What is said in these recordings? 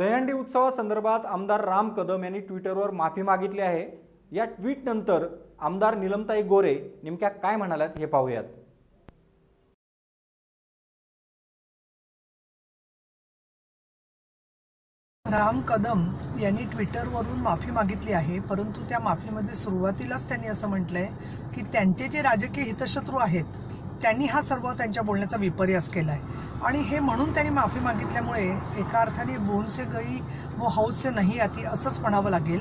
दहीहंडी उत्सवासंदर्भात आमदार राम कदम यांनी ट्विटरवर माफी मागितली आहे. या ट्विटनंतर आमदार निलमताई गोरे नेमक्या काय म्हणाल्यात हे पाहूयात. राम कदम यांनी ट्विटरवरून माफी मागितली आहे परंतु त्या माफीमध्ये सुरुवातीलाच त्यांनी असं म्हटलंय की त्यांचे जे राजकीय हितशत्रू आहेत त्यांनी हा सर्व त्यांच्या बोलण्याचा विपर्यास केला आहे आणि हे म्हणून त्यांनी माफी मागितल्यामुळे एका अर्थाने बोनसे गई व हौसे नाही आती असंच म्हणावं लागेल.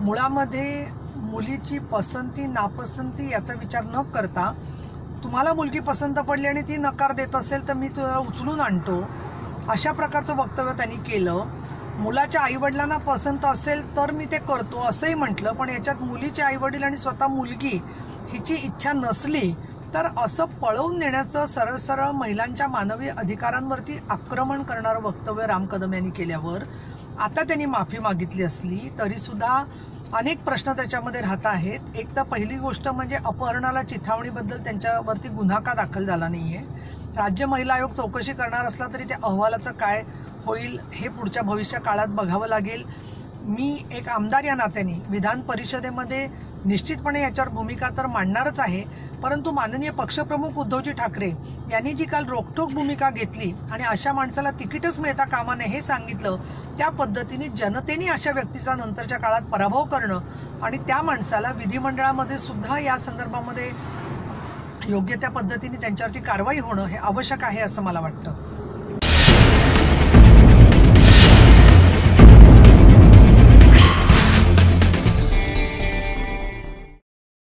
मुळामध्ये मुलीची पसंती नापसंती याचा विचार न करता तुम्हाला मुलगी पसंत पडली आणि ती नकार देत असेल तर मी तुला उचलून आणतो अशा प्रकारचं वक्तव्य त्यांनी केलं. मुलाच्या आईवडिलांना पसंत असेल तर मी ते करतो असंही म्हटलं पण याच्यात मुलीचे आईवडील आणि स्वतः मुलगी हिची इच्छा नसली तर असं पळवून नेण्याचं सरळ सरळ महिलांच्या मानवी अधिकारांवरती आक्रमण करणारं वक्तव्य राम कदम यांनी केल्यावर आता त्यांनी माफी मागितली असली तरी सुद्धा अनेक प्रश्न त्याच्यामध्ये राहत आहेत. एक तर पहिली गोष्ट म्हणजे अपहरणाला चिथावणीबद्दल त्यांच्यावरती गुन्हा का दाखल झाला नाहीये. राज्य महिला आयोग चौकशी करणार असला तरी त्या अहवालाचं काय होईल हे पुढच्या भविष्य काळात बघावं लागेल. मी एक आमदार या नात्याने विधान परिषदेमध्ये निश्चितपणे याच्यावर भूमिका तर मांडणारच आहे परंतु माननीय पक्षप्रमुख उद्धवजी ठाकरे यांनी जी काल रोखठोक भूमिका घेतली आणि अशा माणसाला तिकीटच मिळता कामा नये हे सांगितलं त्या पद्धतीने जनतेने अशा व्यक्तीचा नंतरच्या काळात पराभव करणं आणि त्या माणसाला विधिमंडळामध्ये सुद्धा या संदर्भामध्ये योग्य त्या पद्धतीने त्यांच्यावरती कारवाई होणं हे आवश्यक आहे असं मला वाटतं.